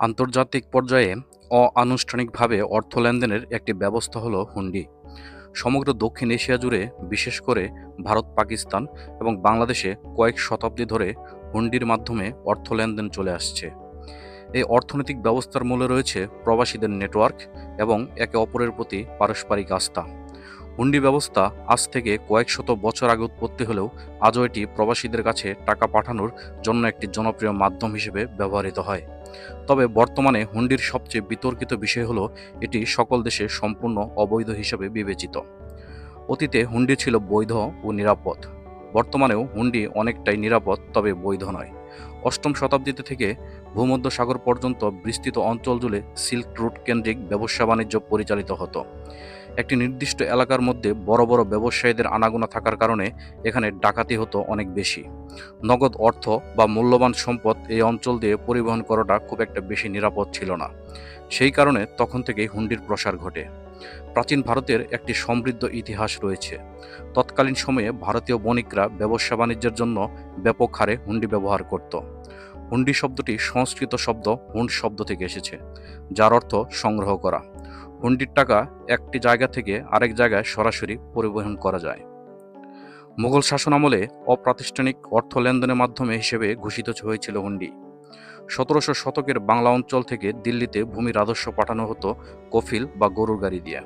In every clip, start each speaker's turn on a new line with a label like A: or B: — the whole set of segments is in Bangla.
A: আন্তর্জাতিক পর্যায়ে অ-আনুষ্ঠানিকভাবে অর্থ লেনদেনের একটি ব্যবস্থা হল হুন্ডি। সমগ্র দক্ষিণ এশিয়া জুড়ে, বিশেষ করে ভারত, পাকিস্তান এবং বাংলাদেশে কয়েক শতাব্দী ধরে হুন্ডির মাধ্যমে অর্থ লেনদেন চলে আসছে। এই অর্থনৈতিক ব্যবস্থার মূলে রয়েছে প্রবাসীদের নেটওয়ার্ক এবং একে অপরের প্রতি পারস্পরিক আস্থা। হুন্ডি ব্যবস্থা আজ থেকে কয়েক শত বছর আগে উৎপত্তি হলেও আজও এটি প্রবাসীদের কাছে টাকা পাঠানোর জন্য একটি জনপ্রিয় মাধ্যম হিসেবে ব্যবহৃত হয়। তবে বর্তমানে হুন্ডির সবচেয়ে বিতর্কিত বিষয় হলো এটি সকল দেশে সম্পূর্ণ অবৈধ হিসেবে বিবেচিত। অতীতে হুন্ডি ছিল বৈধ ও নিরাপদ। বর্তমানেও হুন্ডি অনেকটাই নিরাপদ, তবে বৈধ নয়। অষ্টম শতাব্দীতে থেকে ভূমধ্যসাগর পর্যন্ত বিস্তৃত অঞ্চল জুড়ে সিল্ক রুট কেন্দ্রিক ব্যবসা বাণিজ্য পরিচালিত হতো। একটি নির্দিষ্ট এলাকার মধ্যে বড় বড় ব্যবসায়ীদের আনাগোনা থাকার কারণে এখানে ডাকাতি হতো অনেক বেশি। নগদ অর্থ বা মূল্যবান সম্পদ এই অঞ্চল দিয়ে পরিবহন করাটা খুব একটা বেশি নিরাপদ ছিল না। সেই কারণে তখন থেকেই হুন্ডির প্রসার ঘটে। প্রাচীন ভারতের একটি সমৃদ্ধ ইতিহাস রয়েছে। তৎকালীন সময়ে ভারতীয় বণিকরা ব্যবসা বাণিজ্যের জন্য ব্যাপক হারে হুন্ডি ব্যবহার করত। হুন্ডি শব্দটি সংস্কৃত শব্দ হুন্ড শব্দ থেকে এসেছে, যার অর্থ সংগ্রহ করা। হুন্ডির টাকা একটি জায়গা থেকে আরেক জায়গায় সরাসরি পরিবহন করা যায়। মুঘল শাসন আমলে অপ্রাতিষ্ঠানিক অর্থ লেনদেনের মাধ্যমে হিসেবে ঘোষিত হয়েছিল হুন্ডি সতেরোশো শতকের বাংলা অঞ্চল থেকে দিল্লিতে ভূমি রাজস্ব পাঠানো হতো কফিল বা গরুর গাড়ি দিয়ে।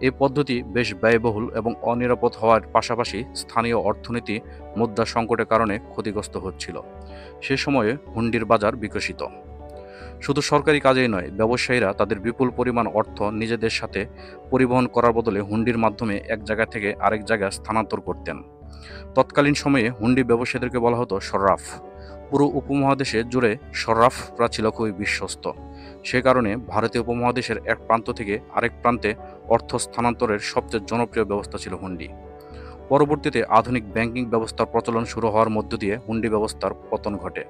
A: এই পদ্ধতি বেশ ব্যয়বহুল এবং অনিরাপদ হওয়ার পাশাপাশি স্থানীয় অর্থনীতি মুদ্রা সংকটের কারণে ক্ষতিগ্রস্ত হচ্ছিল। সে সময়ে হুন্ডির বাজার বিকশিত। শুধু সরকারি কাজেই নয়, ব্যবসায়ীরা তাদের বিপুল পরিমাণ অর্থ নিজেদের সাথে পরিবহন করার বদলে হুন্ডির মাধ্যমে এক জায়গা থেকে আরেক জায়গায় স্থানান্তর করতেন। তৎকালীন সময়ে হুন্ডি ব্যবসায়ীদেরকে বলা হতো সর্রাফ। পুরো উপমহাদেশে জুড়ে সর্রাফরা ছিল খুবই বিশ্বস্ত। সে কারণে ভারতীয় উপমহাদেশের এক প্রান্ত থেকে আরেক প্রান্তে অর্থ স্থানান্তরের সবচেয়ে জনপ্রিয় ব্যবস্থা ছিল হুন্ডি। পরবর্তীতে আধুনিক ব্যাংকিং ব্যবস্থার প্রচলন শুরু হওয়ার মধ্য দিয়ে হুন্ডি ব্যবস্থার পতন ঘটে।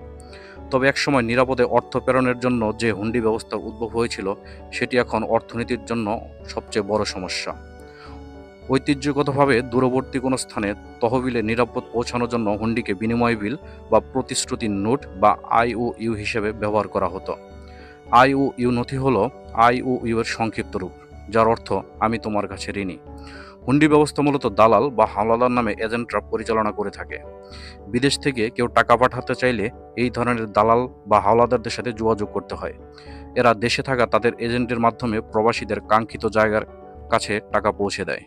A: তবে একসময় নিরাপদে অর্থ প্রেরণের জন্য যে হুন্ডি ব্যবস্থার উদ্ভব হয়েছিল, সেটি এখন অর্থনীতির জন্য সবচেয়ে বড় সমস্যা। ঐতিহ্যগতভাবে দূরবর্তী কোনো স্থানে তহবিলে নিরাপদ পৌঁছানোর জন্য হুন্ডিকে বিনিময় বিল বা প্রতিশ্রুতি নোট বা আইও ইউ হিসেবে ব্যবহার করা হতো। আইও ইউ নথি হল আইও ইউ এর সংক্ষিপ্ত রূপ, যার অর্থ, আমি তোমার কাছে ঋণী। হুন্ডি ব্যবস্থা মূলত দালাল বা হামলাদার নামে এজেন্টরা পরিচালনা করে থাকে। বিদেশ থেকে কেউ টাকা পাঠাতে চাইলে এই ধরনের দালাল বা হাওলাদারদের সাথে যোগাযোগ করতে হয়। এরা দেশে থাকা তাদের এজেন্টের মাধ্যমে প্রবাসীদের কাঙ্ক্ষিত জায়গার কাছে টাকা পৌঁছে দেয়।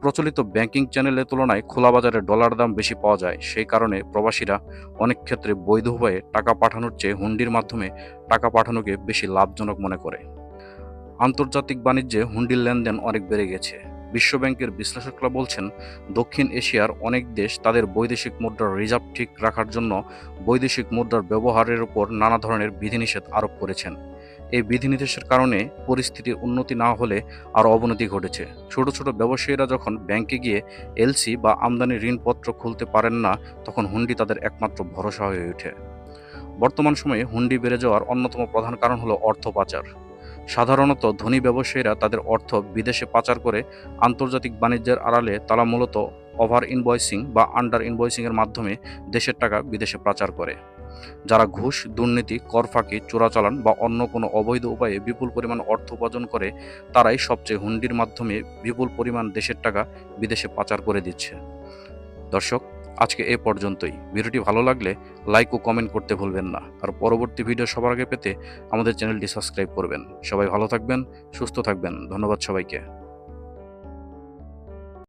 A: প্রচলিত ব্যাংকিং চ্যানেলের তুলনায় খোলা বাজারে ডলার দাম বেশি পাওয়া যায়, সেই কারণে প্রবাসীরা অনেক ক্ষেত্রে বৈধ উপায়ে টাকা পাঠানোর চেয়ে হুন্ডির মাধ্যমে টাকা পাঠানোকে বেশি লাভজনক মনে করে। আন্তর্জাতিক বাণিজ্যে হুন্ডির লেনদেন অনেক বেড়ে গেছে। বিশ্বব্যাংকের বিশ্লেষকরা বলছেন, দক্ষিণ এশিয়ার অনেক দেশ তাদের বৈদেশিক মুদ্রার রিজার্ভ ঠিক রাখার জন্য বৈদেশিক মুদ্রার ব্যবহারের উপর নানা ধরনের বিধিনিষেধ আরোপ করেছেন। এই বিধিনিষেধের কারণে পরিস্থিতির উন্নতি না হলে আরও অবনতি ঘটেছে। ছোট ছোট ব্যবসায়ীরা যখন ব্যাংকে গিয়ে এলসি বা আমদানি ঋণপত্র খুলতে পারেন না, তখন হুন্ডি তাদের একমাত্র ভরসা হয়ে ওঠে। বর্তমান সময়ে হুন্ডি বেড়ে যাওয়ার অন্যতম প্রধান কারণ হলো অর্থ পাচার। সাধারণত ধনী ব্যবসায়ীরা তাদের অর্থ বিদেশে পাচার করে আন্তর্জাতিক বাণিজ্যের আড়ালে তারা মূলত ওভার ইনভয়েসিং বা আন্ডার ইনভয়েসিং এর মাধ্যমে দেশের টাকা বিদেশে পাচার করে। যারা ঘুষ, দুর্নীতি, কর ফাঁকি চোরাচালান বা অন্য কোনো অবৈধ উপায়ে বিপুল পরিমাণ অর্থ উপার্জন করে, তারাই সবচেয়ে হুন্ডির মাধ্যমে বিপুল পরিমাণ দেশের টাকা বিদেশে পাচার করে দিচ্ছে। দর্শক আজকে এ পর্যন্তই। ভিডিওটি ভালো লাগলে লাইক ও কমেন্ট করতে ভুলবেন না। আর পরবর্তী ভিডিও সবার আগে পেতে আমাদের চ্যানেলটি সাবস্ক্রাইব করবেন। সবাই ভালো থাকবেন, সুস্থ থাকবেন। ধন্যবাদ সবাইকে।